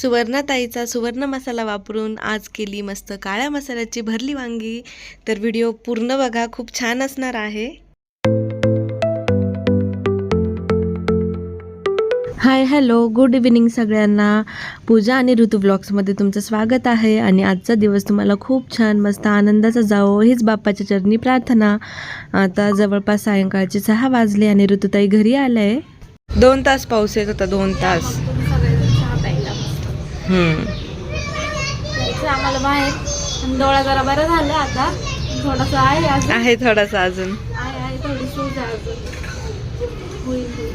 सुवर्णाताईचा सुवर्ण मसाला वापरून आज केली मस्त काळ्या मसाल्याची भरली वांगी. तर व्हिडिओ पूर्ण बघा खूप छान असणार आहे. हाय हॅलो गुड इव्हिनिंग सगळ्यांना. पूजा आणि ऋतू ब्लॉग्समध्ये तुमचं स्वागत आहे आणि आजचा दिवस तुम्हाला खूप छान मस्त आनंदाचा जावो हीच बाप्पाच्या चरणी प्रार्थना. आता जवळपास सायंकाळचे सहा वाजले आणि ऋतुताई घरी आल्या आहे दोन तास पाऊस येत होता दोन तास. जायचं आम्हाला बाहेर. आणि डोळा जरा बरं झालं आता. थोडासा आहे अजून. आहे थोडासा अजून. आहे आहे थोडी सूज आहे अजून. होईल होईल.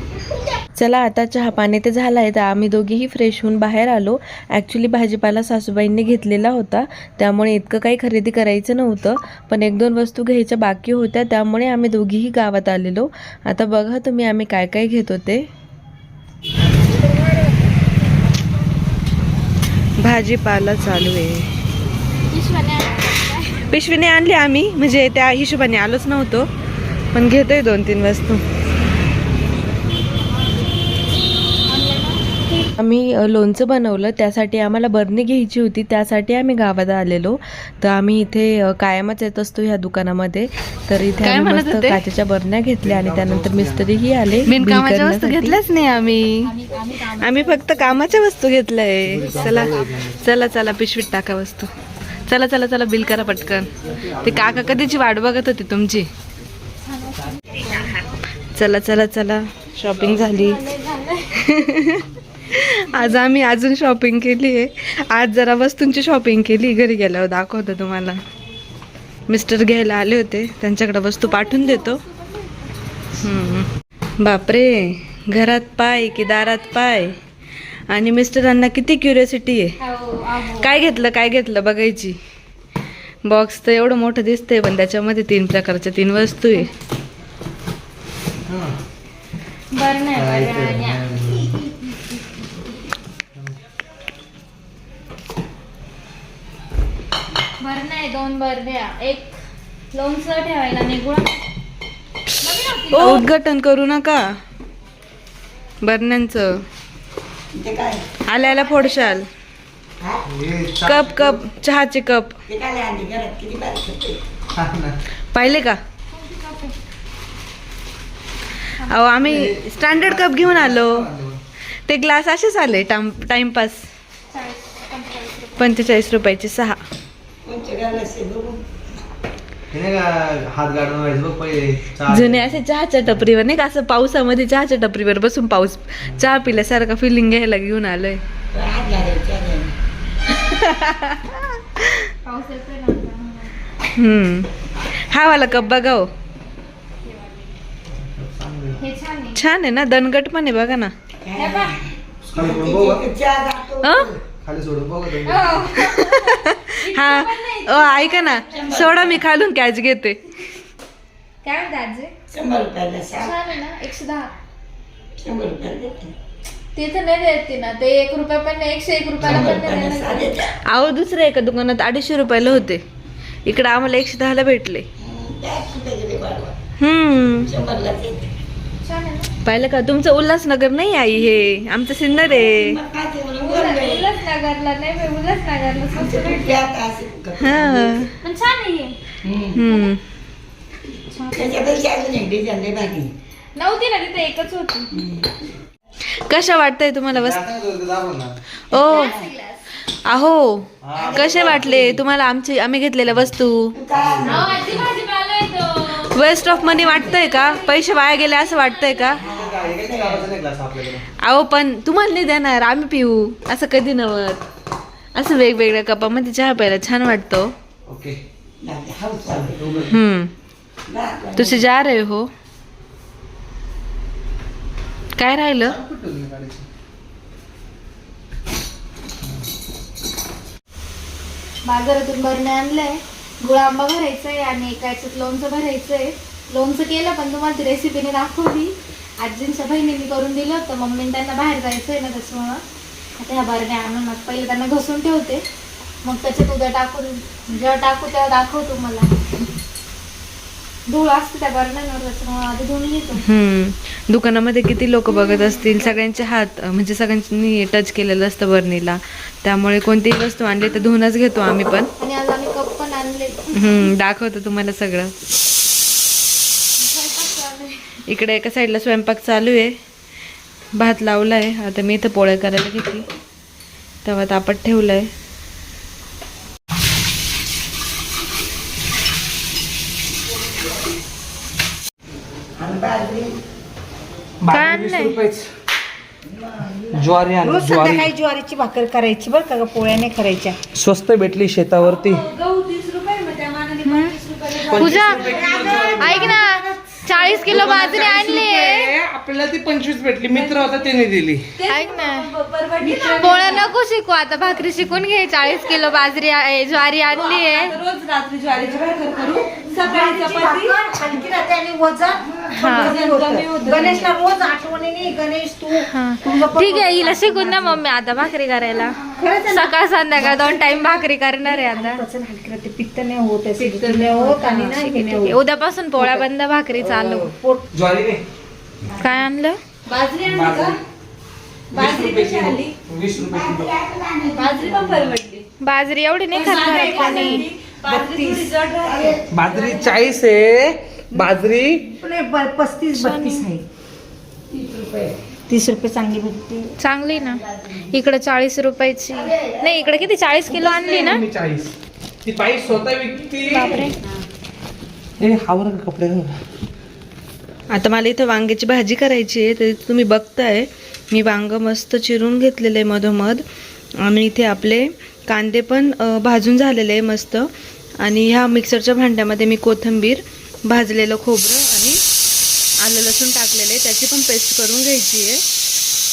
चला आता चहा पाणी ते झालं आहे. तर आम्ही दोघीही फ्रेश होऊन बाहेर आलो. ॲक्च्युली भाजीपाला सासूबाईंनी घेतलेला होता. त्यामुळे इतकं काही खरेदी करायचं नव्हतं. पण एक दोन वस्तू घ्यायच्या बाकी होत्या. त्यामुळे आम्ही दोघीही गावात आलेलो. आता बघा तुम्ही आम्ही काय काय घेत होते. भाजीपाला चालू आहे. पिशवीने आणली आम्ही म्हणजे त्या हिशोबाने आलोच नव्हतो. पण घेतोय दोन तीन वस्तू. आम्ही लोणचं बनवलं. त्यासाठी आम्हाला बरणी घ्यायची होती. त्यासाठी आम्ही गावात आलेलो. तर आम्ही इथे कायमच येत असतो ह्या दुकानामध्ये. तर इथे आम्ही मस्त? काचेच्या बरण्या घेतल्या आणि त्यानंतर मिस्त्रीही आले. बिनकामाच्या वस्तू. घेतल्याच नाही आम्ही. आम्ही फक्त कामाच्या वस्तू घेतल्याय चला चला चला पिशवीत टाका वस्तू. चला चला चला बिल करा पटकन. ते काका कधीची वाट बघत होती तुमची? चला चला चला. शॉपिंग झाली. आज आम्ही अजून शॉपिंग केली आहे. आज जरा वस्तूंची शॉपिंग केली. घरी गेल्यावर दाखवतो तुम्हाला. मिस्टर घ्यायला आले होते. त्यांच्याकडे वस्तू पाठवून देतो. हम्म. बापरे. घरात पाय की दारात पाय? आणि मिस्टरांना किती क्युरियोसिटी आहे. हो, आहो. काय घेतलं काय घेतलं बघायची. बॉक्स तर एवढं मोठं दिसतंय पण त्याच्यामध्ये तीन प्रकारच्या तीन वस्तू आहे. नाही दोन एक लोणचं ठेवायला निगुळा उद्घाटन करू नका. बरण्यांचं. आल्या आल्या फोडशाल. कप कप चहाचे कप. पाहिले का? अहो आम्ही स्टँडर्ड कप घेऊन आलो. ते ग्लास असेच आले टाइम टाइमपास. पंचेचाळीस रुपयाचे सहा. हात गाडून व्हायचं बघ पहिले चहा. जुने असे चहाच्या टपरीवर नाही का असं पावसामध्ये चहाच्या टपरीवर बसून पाऊस चहा पिल्यासारखा फिलिंग घ्यायला घेऊन आलोय. हम्म. हा वाला कप बघा हो. छान आहे. ना दणगट पण आहे बघा ना. हे. खाली सोडून बघू? हो. ओ ऐका ना सोडा मी खालून कॅच घेते काय म्हणते आजी शंभर रुपयाला सहा छान आहे ना एकशे दहा शंभर रुपयाला देते. तिथे नाही देते ना ते एक रुपये पण नाही एकशे एक रुपयाला शंभर पण रुपयाला नाही सहा देणार. देते. अहो दुसऱ्या एका दुकानात अडीचशे रुपयाला होते इकडे आम्हाला एकशे दहाला भेटले हम्म, त्याच रुपये गेले वाढवा. हम्म शंभरला देते. छान आहे ना पाहिलं का तुमचं उल्हासनगर नाही आई हे आमचं सिन्नर आहे मग काय ते उल्हासनगरला नाही स्वस्त. हा. पण छान आहे हे. हम्म. हम्म. त्याच्यापेक्षा अजून एक डिझाईन लय भारी. नव्हती ना तिथे एकच होती. कशा वाटतंय तुम्हाला वस्तू. ओ. अहो कसे वाटले तुम्हाला आमची आम्ही घेतलेल्या वस्तू? अहो, आजी वेस्ट ऑफ मनी वाटतंय का? पैसे वाया गेले असं वाटतंय का. अहो पण तुम्हाला नाही देणार. आम्ही पिऊ. असं कधी नवत? असं वेगवेगळ्या कपामध्ये चहा प्यायला छान वाटतो. हम्म. तुझे जा रे हो. काय राहिलं? बाजारातून बरणे आणलंय. गुळांबा भरायचंय आणि एका याच्यात लोणचं भरायचंय. लोणचं केलं पण तुम्हाला ती रेसिपीने दाखवली. आजींच्या बहिणीने करून दिलं होतं मम्मीने त्यांना बाहेर जायचंय ना त्याच्यामुळं. आता ह्या बरण्या आणून मग पहिले त्यांना घसून ठेवते. मग त्याच्यात उद्या टाकून जेव्हा टाकू तेव्हा दाखवतो मला. धूळ असते त्या त्याच्यामुळे आधी धुवून घेतो. दुकानामध्ये किती लोक बघत असतील सगळ्यांचे हात म्हणजे सगळ्यांनी टच केलेलं असतं बर्नीला त्यामुळे कोणतीही वस्तू आणली तर धुवूनच घेतो आम्ही पण. आणि आज आम्ही कप पण हम्म दाखवतो तुम्हाला सगळं. इकडे एका साईडला स्वयंपाक चालू आहे. भात लावला आहे आता मी इथं पोळ्या करायला घेतली. तेव्हा तापत ठेवलं आहे ज्वारी ज्वारीची भाकर करायची बरं का ग, पोळ्या नाही करायच्या. स्वस्त भेटली शेतावरती. पूजा ऐक ना चाळीस किलो बाजरी आणली आपल्याला ती पंचवीस भेटली. मित्र होता त्याने दिली. ऐक ना. पोळ्या नको शिकू आता भाकरी शिकून घे. चाळीस किलो बाजरी ज्वारी आणली आहे. रोज रात्री ज्वारीची भाकर करू. सकाळी चपाती हलकी राहते आणि वजन कमी होतं. गणेशला रोज आठवणीने गणेश तू. तुझं पण ठीक आहे हिला शिकून ना मम्मी आता भाकरी करायला. सकाळ संध्याकाळ दोन टाइम भाकरी करणार आहे आता. वजन हलकी राहते पित्त नाही होत acidity नाही होत. आणि नाही हे नाही होत. उद्यापासून पोळ्या बंद भाकरी चालू. पोट नाही. काय आणलं? बाजरी आणली का? बाजरी कशी आली? वीस रुपये किलो बाजरी पण परवडली. बाजरी एवढी नाही खात घरात. कोणी राहते बाजरी चाळीस आहे बाजरी पस्तीस बत्तीस आहे. तीस रुपये. चांगली भेटते. चांगली ना? इकडे चाळीस रुपयाची. नाही इकडे किती? चाळीस किलो आणली ना? चाळीस. ती बाई स्वतः विकती. बापरे. ए हावर का कपडे? आता मला इथं वांग्याची भाजी करायची आहे तर तुम्ही बघताय. मी वांग मस्त चिरून घेतलेलं आहे मधोमध. आणि इथे आपले कांदे पण भाजून झालेले आहे मस्त. आणि ह्या मिक्सरच्या भांड्यामध्ये मी कोथिंबीर भाजलेलं खोबरं आणि आलं लसूण टाकलेलं आहे. त्याची पण पेस्ट करून घ्यायची आहे.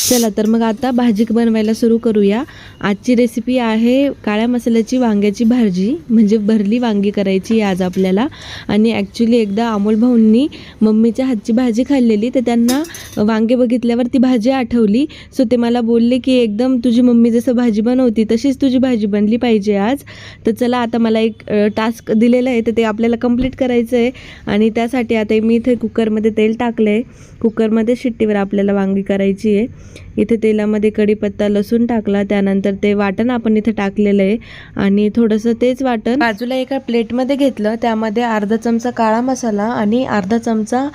चला तर मग आता भाजी बनवायला सुरू करूया. आजची रेसिपी आहे काळ्या मसाल्याची वांग्याची भाजी म्हणजे भरली वांगी करायची आहे आज आपल्याला. आणि ॲक्च्युली एकदा अमोल भाऊंनी मम्मीच्या हातची भाजी खाल्लेली तर त्यांना वांगे बघितल्यावर ती भाजी आठवली. सो ते मला बोलले की एकदम तुझी मम्मी जसं भाजी बनवती तशीच तुझी भाजी बनली पाहिजे आज. तर चला आता मला एक टास्क दिलेलं आहे तर ते आपल्याला कंप्लीट करायचं आहे आणि त्यासाठी आता मी इथे कुकरमध्ये तेल टाकलं आहे कुकरमध्ये शिट्टीवर आपल्याला वांगी करायची आहे. इथे तेलामध्ये कढीपत्ता लसूण टाकला त्यानंतर ते वाटण आपण इथे टाकलेलं आहे. आणि थोडंसं तेच वाटण बाजूला एका प्लेटमध्ये घेतलं त्यामध्ये अर्धा चमचा काळा मसाला आणि अर्धा चमचा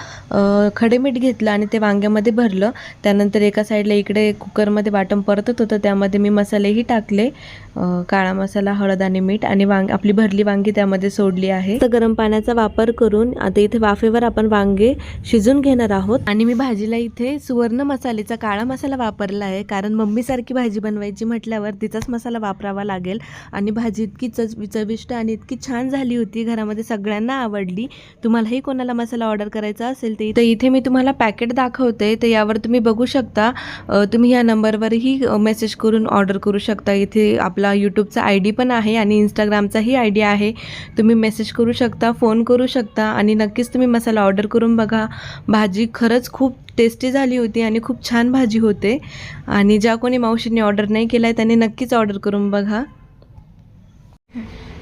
खडे मीठ घेतलं आणि ते वांग्यामध्ये भरलं. त्यानंतर एका साईडला इकडे कुकरमध्ये वाटण परतत होतं त्यामध्ये मी मसालेही टाकले काळा मसाला हळद आणि मीठ आणि वांग आपली भरली वांगी त्यामध्ये सोडली आहे. तर गरम पाण्याचा वापर करून आता इथे वाफेवर आपण वांगे शिजून घेणार आहोत. आणि मी भाजीला इथे सुवर्ण मसालेचा काळा मसाला वापरला आहे. कारण मम्मीसारखी भाजी बनवायची म्हटल्यावर तिचाच मसाला वापरावा लागेल. आणि भाजी इतकी चच चविष्ट आणि इतकी छान झाली होती. घरामध्ये सगळ्यांना आवडली. तुम्हालाही कोणाला मसाला ऑर्डर करायचा असेल तर इथे- इथे मी तुम्हाला पॅकेट दाखवते. तर यावर तुम्ही बघू शकता. तुम्ही या नंबरवरही मेसेज करून ऑर्डर करू शकता. इथे आपला यूट्यूबचा आय डी पण आहे आणि इंस्टाग्रामचाही आय डी आहे. तुम्ही मेसेज करू शकता फोन करू शकता आणि नक्कीच तुम्ही मसाला ऑर्डर करून बघा. भाजी खरंच खूप टेस्टी झाली होती आणि खूप छान भाजी होते. आणि ज्या कोणी मावशींनी ऑर्डर नाही केला आहे त्यांनी नक्कीच ऑर्डर करून बघा.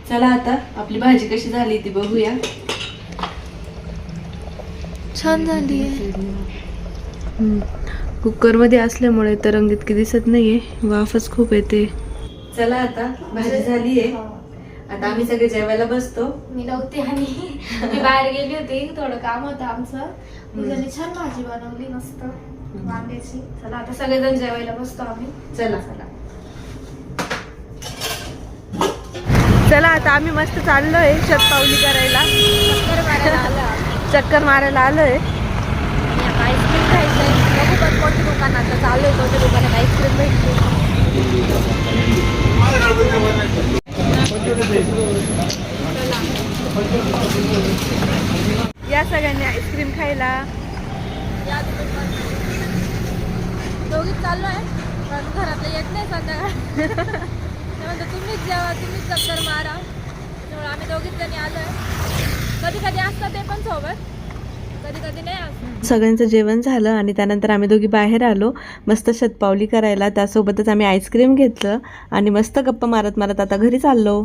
चला आता आपली भाजी कशी झाली ती बघूया. छान झाली कुकरमध्ये असल्यामुळे तरंग इतकी दिसत नाहीये. वाफच खूप येते. चला आता भाजी झाली आहे. आता आम्ही सगळे जेवायला बसतो. मी नव्हते आणि मी बाहेर गेली होती. थोडं काम होतं आमचं. पूजाने छान भाजी बनवली मस्त. वांग्याची. चला आता सगळेजण जेवायला बसतो आम्ही. चला. चला. चला आता आम्ही मस्त चाललोय शतपावली करायला. चक्कर मारायला आलं. चक्कर मारायला आलोय. आईस्क्रीम खायचंय. बघू पण कोणत्या दुकानात चालू आहे कोणत्या दुकानात आईस्क्रीम भेटते या सगळ्यांनी खायला दोघीच चाललो आहे. पण घरातलं येत नाही संध्याकाळ. ते म्हणतो तुम्हीच जेवा तुम्हीच चक्कर मारा. त्यामुळे आम्ही दोघीच जणी आलोय. कधी कधी असतात ते पण सोबत. सगळ्यांचं जेवण झालं आणि त्यानंतर आम्ही दोघी बाहेर आलो. मस्त शतपावली करायला. त्यासोबतच आम्ही आईस्क्रीम घेतलं आणि मस्त गप्पा मारत मारत आता घरी चाललो.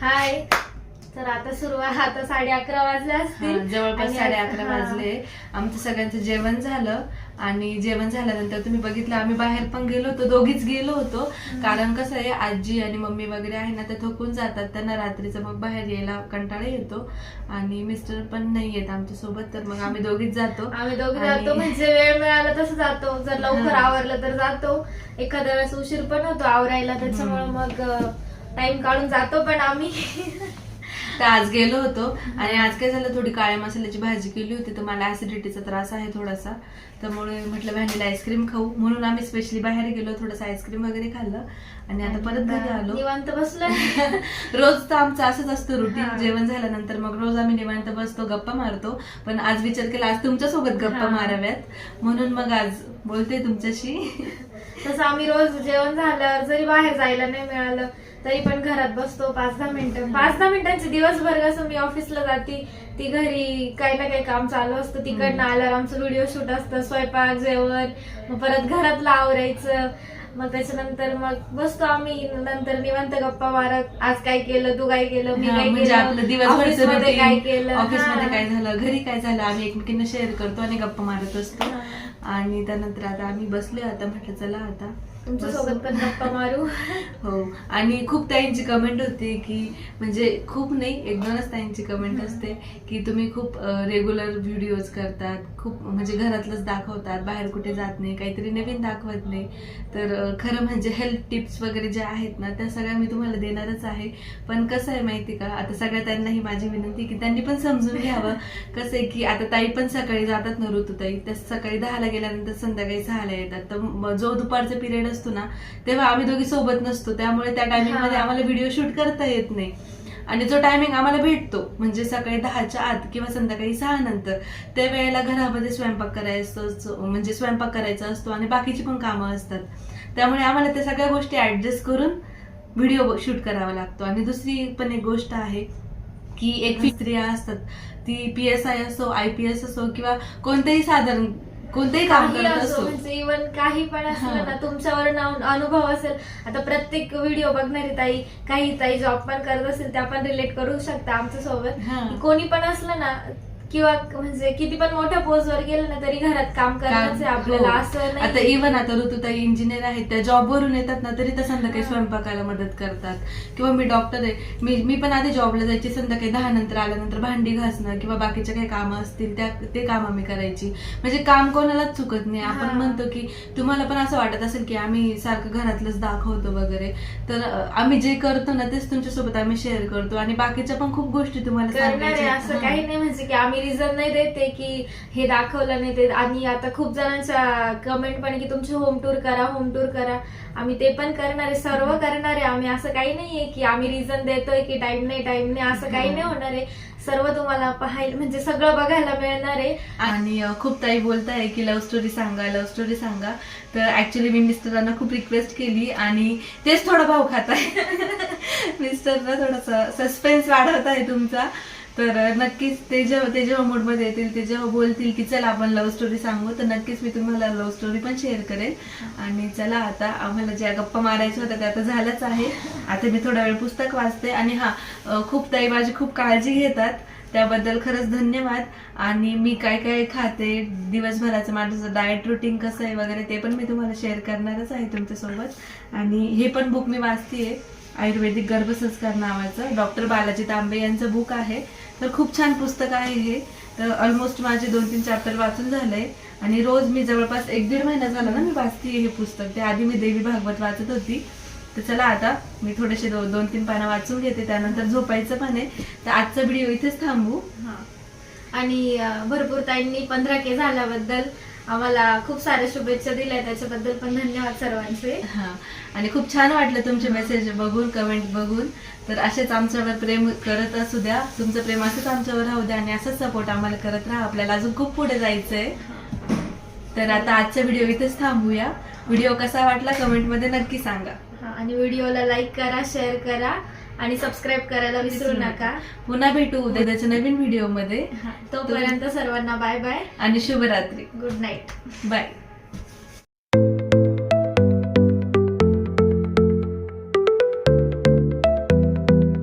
हाय तर आता सुरुवात आता साडे अकरा वाजले असतील. जवळपास साडे अकरा. वाजले. आमचं सगळ्यांचं जेवण झालं. आणि जेवण झाल्यानंतर तुम्ही बघितलं आम्ही बाहेर पण गेलो होतो दोघीच गेलो होतो. कारण कसं आहे आजी आणि मम्मी वगैरे आहे ना ते थकून जातात. त्यांना रात्रीचं मग बाहेर यायला कंटाळा येतो. आणि मिस्टर पण नाही येत आमच्यासोबत तर मग आम्ही दोघीच जातो. आम्ही दोघे जातो म्हणजे वेळ मिळाला तसं जातो. जर लवकर. आवरलं तर जातो. एखाद्या वेळेस उशीर पण होतो आवरायला त्याच्यामुळे मग टाइम काढून जातो पण आम्ही तर आज गेलो होतो. आणि आज काय झालं थोडी काळ्या मसाल्याची भाजी केली होती तर मला ऍसिडिटीचा त्रास आहे थोडासा. त्यामुळे म्हटलं व्हॅनिला आईस्क्रीम खाऊ. म्हणून आम्ही स्पेशली बाहेर गेलो थोडंसं आईस्क्रीम वगैरे खाल्लं. आणि आता परत घरी आलो. निवांत बसलोय रोज तर आमचं असंच असतं रुटीन. जेवण झाल्यानंतर मग रोज आम्ही निवांत बसतो गप्पा मारतो. पण आज विचार केला आज तुमच्यासोबत गप्पा. माराव्यात. म्हणून मग आज बोलते तुमच्याशी. तसं आम्ही रोज जेवण झाल्यावर जरी बाहेर जायला नाही मिळालं तरी पण घरात बसतो पाच दहा मिनिटं पाच दहा मिनिटांचे दिवसभर कसं मी ऑफिसला जाते ती घरी काही ना काही काम चालू असतं तिकडनं आल्यावर आमचं व्हिडिओ शूट असतं स्वयंपाक जेवण मग परत घरातलं आवरायचं मग त्याच्यानंतर मग बसतो आम्ही नंतर निवांत गप्पा मारत आज काय केलं तू काय केलं मी काय म्हणजे आपलं ऑफिसमध्ये काय केलं ऑफिसमध्ये. काय झालं घरी काय झालं आम्ही एकमेकींना शेअर करतो आणि गप्पा मारत असतो. आणि त्यानंतर आता आम्ही बसलोय आता म्हटलं चला आता तुमच्यासोबत पण गप्पा मारू. हो. आणि खूप ताईंची कमेंट होती की म्हणजे खूप नाही एक दोनच ताईंची कमेंट असते की तुम्ही खूप रेग्युलर व्हिडिओज करतात. खूप म्हणजे घरातलंच दाखवतात बाहेर कुठे जात नाही काहीतरी नवीन दाखवत नाही. तर खरं म्हणजे हेल्थ टिप्स वगैरे ज्या आहेत ना त्या सगळ्या मी तुम्हाला देणारच आहे. पण कसं आहे माहिती का आता सगळ्या त्यांना ही माझी विनंती की त्यांनी पण समजून घ्यावं. कसं आहे की आता ताई पण सकाळी जातात ना ऋतुताई त्या सकाळी दहाला गेल्यानंतर संध्याकाळी सहाला येतात. तर जो दुपारचा पिरियड असतो ना तेव्हा आम्ही दोघी सोबत नसतो. त्यामुळे त्या टायमिंगमध्ये. आम्हाला व्हिडिओ शूट करता येत नाही. आणि जो टायमिंग आम्हाला भेटतो म्हणजे सकाळी दहाच्या आत किंवा संध्याकाळी सहा नंतर त्या वेळेला घरामध्ये स्वयंपाक करायचा असतो म्हणजे स्वयंपाक करायचा असतो आणि बाकीची पण कामं असतात. त्यामुळे आम्हाला त्या सगळ्या गोष्टी ऍडजस्ट करून व्हिडिओ शूट करावा लागतो. आणि दुसरी पण एक गोष्ट आहे की एक स्त्रिया असतात ती पी एस आय असो आय पी एस असो किंवा कोणतेही साधारण कोणतेही काम काही करत असो म्हणजे इव्हन काही पण हा. असलं ना तुमच्यावर नाव- अनुभव असेल आता प्रत्येक व्हिडिओ बघणारी ताई काही ताई जॉब पण करत असेल त्या पण रिलेट करू शकता आमच्यासोबत हा. कोणी पण असलं ना किंवा म्हणजे किती पण मोठ्या पोस्टवर गेलं ना तरी घरात काम करणंच आहे आपल्याला हो. असं आता नाही इव्हन आता ऋतुताई इंजिनियर आहेत त्या जॉबवरून येतात ना तरी त्या संध्याकाळी हा. स्वयंपाकाला मदत करतात किंवा मी डॉक्टर आहे मी मी पण आधी जॉबला जायची संध्याकाळी दहा नंतर आल्यानंतर भांडी घासणं किंवा बाकीच्या काही कामं असतील त्या ते कामं मी करायची म्हणजे काम कोणालाच चुकत नाही आपण. म्हणतो की तुम्हाला पण असं वाटत असेल की आम्ही सारखं घरातलंच दाखवतो वगैरे तर अं, आम्ही जे करतो ना तेच तुमच्यासोबत आम्ही शेअर करतो आणि बाकीच्या पण खूप गोष्टी तुम्हाला करणार आहे सांगायच्या असं. काही नाही म्हणजे की आम्ही रिझन नाही देते की हे दाखवलं नाही ते. आणि आता खूप जणांच्या कमेंट पण की तुमची होम टूर करा होम टूर करा. आम्ही ते पण करणार आहे सर्व करणार आहे. आम्ही असं काही नाहीये की आम्ही रिझन देतोय की टाइम नाही टाइम नाही असं काही नाही होणार आहे. सर्व तुम्हाला पाहायला म्हणजे सगळं बघायला मिळणार आहे. आणि खूप ताई बोलताय की लव्ह स्टोरी सांगा लव्ह स्टोरी सांगा. तर ऍक्च्युली मी मिस्टरांना खूप रिक्वेस्ट केली आणि तेच थोडा भाव खात आहे मिस्टरना थोडासा सस्पेन्स वाढवत आहे तुमचा. तर नक्कीच ते जेव्हा ते जेव्हा मूडमध्ये येतील ते जेव्हा बोलतील की चला आपण लव्ह स्टोरी सांगू तर नक्कीच मी तुम्हाला लव्ह स्टोरी पण शेअर करेन आणि चला आता आम्हाला ज्या गप्पा मारायच्या होत्या त्या आता झाल्याच आहे. आता मी थोडा वेळ पुस्तक वाचते आणि हा खूप ताई माझी खूप काळजी घेतात. त्याबद्दल खरंच धन्यवाद. आणि मी काय काय खाते दिवसभराचं माझं डाएट रुटीन कसं आहे वगैरे ते पण मी तुम्हाला शेअर करणारच आहे तुमच्यासोबत. आणि हे पण बुक मी वाचते आयुर्वेदिक गर्भसंस्कार नावाचं. डॉक्टर बालाजी तांबे यांचं बुक आहे. तर खूप छान पुस्तक आहे हे. तर ऑलमोस्ट माझे दोन तीन चॅप्टर वाचून झालंय. आणि रोज मी जवळपास एक दीड महिना झाला ना मी वाचतेय हे पुस्तक. ते आधी मी देवी भागवत वाचत होती. तर चला आता मी थोडेसे दो, दोन तीन पानं वाचून घेते. त्यानंतर झोपायचं पण आहे. तर आजचा व्हिडिओ इथेच थांबू. हा. आणि भरपूर ताईंनी पंधरा के झाल्याबद्दल आम्हाला खूप साऱ्या शुभेच्छा दिल्या. त्याच्याबद्दल पण धन्यवाद सर्वांचे. हा. आणि खूप छान वाटलं तुमचे मेसेज बघून कमेंट बघून. तर असेच आमच्यावर प्रेम करत असू द्या. तुमचं प्रेम असंच आमच्यावर राहू द्या आणि असंच सपोर्ट आम्हाला करत राहा. आपल्याला अजून खूप पुढे जायचंय. तर आता आजचा व्हिडिओ इथेच थांबूया. व्हिडिओ कसा वाटला कमेंटमध्ये नक्की सांगा. आणि व्हिडिओला लाईक करा शेअर करा आणि सबस्क्राईब करायला विसरू नका. पुन्हा भेटू उद्याच्या नवीन व्हिडिओमध्ये तोपर्यंत सर्वांना बाय बाय आणि शुभरात्री. Good night bye